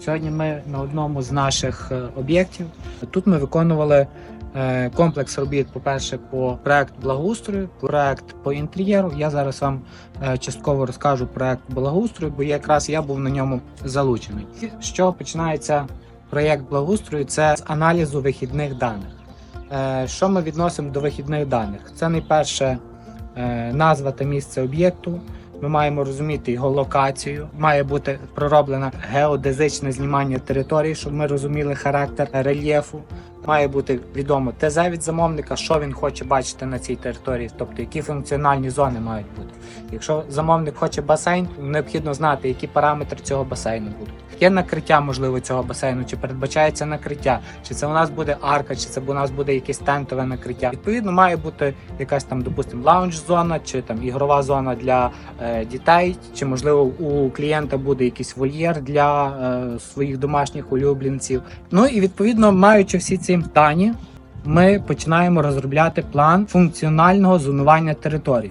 Сьогодні ми на одному з наших е, об'єктів. Тут ми виконували е, комплекс робіт, по-перше, по проект благоустрою, проект по інтер'єру. Я зараз вам е, частково розкажу проект благоустрою, бо якраз я був на ньому залучений. Чого починається проєкт благоустрою? Це з аналізу вихідних даних. Що ми відносимо до вихідних даних? Це найперше назва та місце об'єкту. Ми маємо розуміти його локацію. Має бути пророблено геодезичне знімання території, щоб ми розуміли характер рельєфу. Має бути відомо ТЗ від замовника, що він хоче бачити на цій території, тобто які функціональні зони мають бути. Якщо замовник хоче басейн, необхідно знати, які параметри цього басейну будуть. Є накриття можливо цього басейну, чи передбачається накриття, чи це у нас буде арка, чи це у нас буде якесь тентове накриття. Відповідно, має бути якась там, допустимо, лаунж-зона, чи там ігрова зона для е, дітей, чи можливо у клієнта буде якийсь вольєр для е, своїх домашніх улюбленців. Ну і відповідно, маючи всі ці дані, ми починаємо розробляти план функціонального зонування територій.